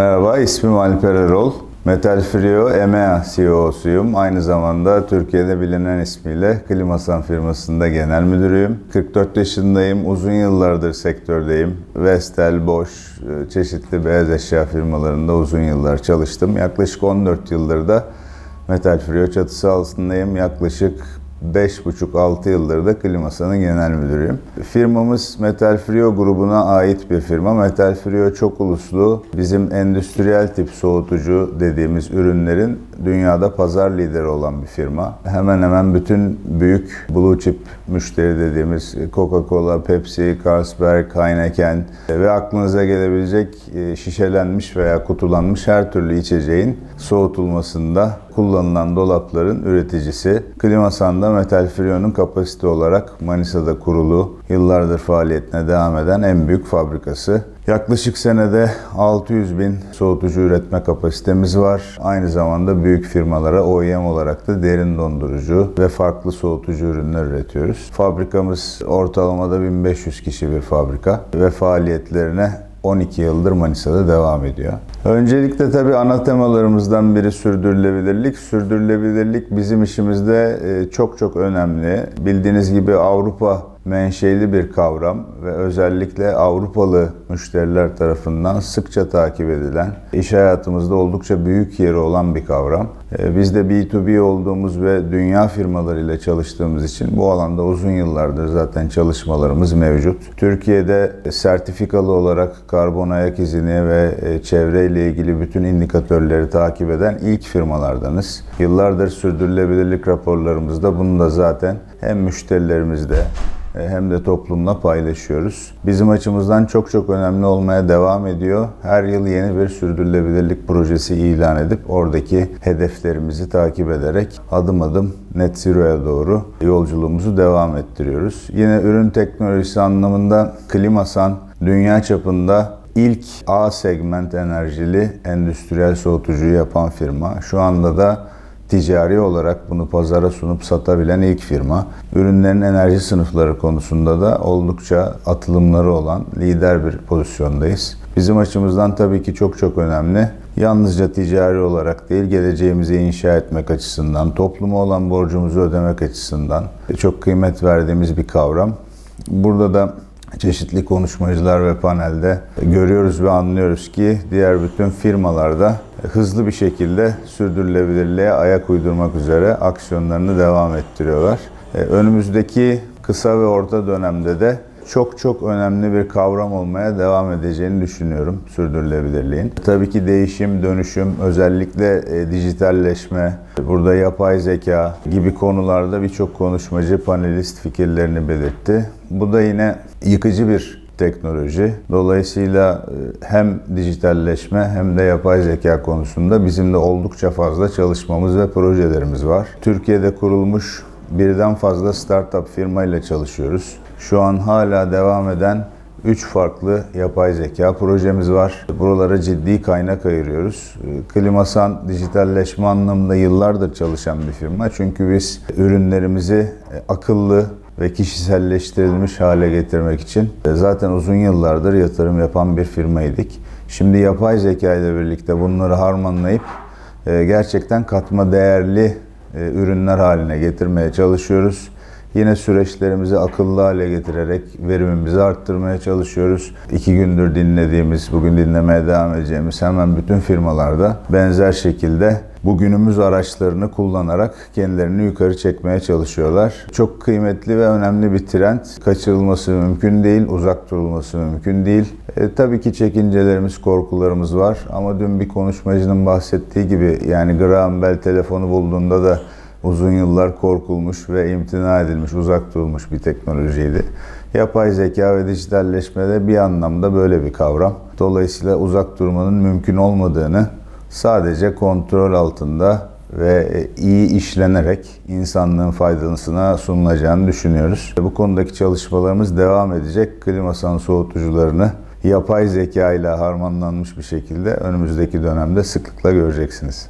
Merhaba, ismim Alper Erol. Metal Frio EMEA CEO'suyum. Aynı zamanda Türkiye'de bilinen ismiyle Klimasan firmasında genel müdürüyüm. 44 yaşındayım, uzun yıllardır sektördeyim. Vestel, Bosch, e, çeşitli beyaz eşya firmalarında uzun yıllar çalıştım. Yaklaşık 14 yıldır da Metal Frio çatısı altındayım. Yaklaşık 5,5-6 yıldır da Klimasa'nın genel müdürüyüm. Firmamız Metal Frio grubuna ait bir firma. Metal Frio çok uluslu, bizim endüstriyel tip soğutucu dediğimiz ürünlerin dünyada pazar lideri olan bir firma. Hemen hemen bütün büyük blue chip müşteri dediğimiz Coca-Cola, Pepsi, Carlsberg, Heineken ve aklınıza gelebilecek e, şişelenmiş veya kutulanmış her türlü içeceğin soğutulmasında kullanılan dolapların üreticisi. Klimasan'da Metal Frio'nun kapasite olarak Manisa'da kurulu, yıllardır faaliyetine devam eden en büyük fabrikası. Yaklaşık senede 600 bin soğutucu üretme kapasitemiz var. Aynı zamanda büyük firmalara OEM olarak da derin dondurucu ve farklı soğutucu ürünler üretiyoruz. Fabrikamız ortalamada 1500 kişi bir fabrika ve faaliyetlerine 12 yıldır Manisa'da devam ediyor. Öncelikle tabii ana temalarımızdan biri sürdürülebilirlik. Sürdürülebilirlik bizim işimizde e, çok çok önemli. Bildiğiniz gibi Avrupa menşeli bir kavram ve özellikle Avrupalı müşteriler tarafından sıkça takip edilen, iş hayatımızda oldukça büyük yeri olan bir kavram. E, Biz de B2B olduğumuz ve dünya firmalarıyla çalıştığımız için bu alanda uzun yıllardır zaten çalışmalarımız mevcut. Türkiye'de sertifikalı olarak karbon ayak izini ve e, çevreyle ilgili bütün indikatörleri takip eden ilk firmalardanız. Yıllardır sürdürülebilirlik raporlarımızda bunu da zaten hem müşterilerimizde hem de toplumla paylaşıyoruz. Bizim açımızdan çok çok önemli olmaya devam ediyor. Her yıl yeni bir sürdürülebilirlik projesi ilan edip oradaki hedeflerimizi takip ederek adım adım net zero'ya doğru yolculuğumuzu devam ettiriyoruz. Yine ürün teknolojisi anlamında Klimasan dünya çapında ilk A segment enerjili endüstriyel soğutucuyu yapan firma. Şu anda da ticari olarak bunu pazara sunup satabilen ilk firma. Ürünlerin enerji sınıfları konusunda da oldukça atılımları olan lider bir pozisyondayız. Bizim açımızdan tabii ki çok çok önemli. Yalnızca ticari olarak değil, geleceğimizi inşa etmek açısından, topluma olan borcumuzu ödemek açısından çok kıymet verdiğimiz bir kavram. Burada da çeşitli konuşmacılar ve panelde görüyoruz ve anlıyoruz ki diğer bütün firmalarda hızlı bir şekilde sürdürülebilirliğe ayak uydurmak üzere aksiyonlarını devam ettiriyorlar. E, Önümüzdeki kısa ve orta dönemde de çok çok önemli bir kavram olmaya devam edeceğini düşünüyorum sürdürülebilirliğin. Tabii ki değişim, dönüşüm, özellikle e, dijitalleşme, burada yapay zeka gibi konularda birçok konuşmacı, panelist fikirlerini belirtti. Bu da yine yıkıcı bir teknoloji. Dolayısıyla e, hem dijitalleşme hem de yapay zeka konusunda bizim de oldukça fazla çalışmamız ve projelerimiz var. Türkiye'de kurulmuş birden fazla startup firma ile çalışıyoruz. Şu an hala devam eden 3 farklı yapay zeka projemiz var. Buralara ciddi kaynak ayırıyoruz. Klimasan dijitalleşme anlamında yıllardır çalışan bir firma. Çünkü biz ürünlerimizi akıllı ve kişiselleştirilmiş hale getirmek için zaten uzun yıllardır yatırım yapan bir firmaydık. Şimdi yapay zeka ile birlikte bunları harmanlayıp e, gerçekten katma değerli e, ürünler haline getirmeye çalışıyoruz. Yine süreçlerimizi akıllı hale getirerek verimimizi arttırmaya çalışıyoruz. İki gündür dinlediğimiz, bugün dinlemeye devam edeceğimiz hemen bütün firmalarda benzer şekilde bugünümüz araçlarını kullanarak kendilerini yukarı çekmeye çalışıyorlar. Çok kıymetli ve önemli bir trend. Kaçırılması mümkün değil, uzak durulması mümkün değil. E, tabii ki çekincelerimiz, korkularımız var ama dün bir konuşmacının bahsettiği gibi yani Graham Bell telefonu bulduğunda da uzun yıllar korkulmuş ve imtina edilmiş, uzak durulmuş bir teknolojiydi. Yapay zeka ve dijitalleşmede bir anlamda böyle bir kavram. Dolayısıyla uzak durmanın mümkün olmadığını sadece kontrol altında ve iyi işlenerek insanlığın faydasına sunulacağını düşünüyoruz. Bu konudaki çalışmalarımız devam edecek. Klimasan soğutucularını yapay zeka ile harmanlanmış bir şekilde önümüzdeki dönemde sıklıkla göreceksiniz.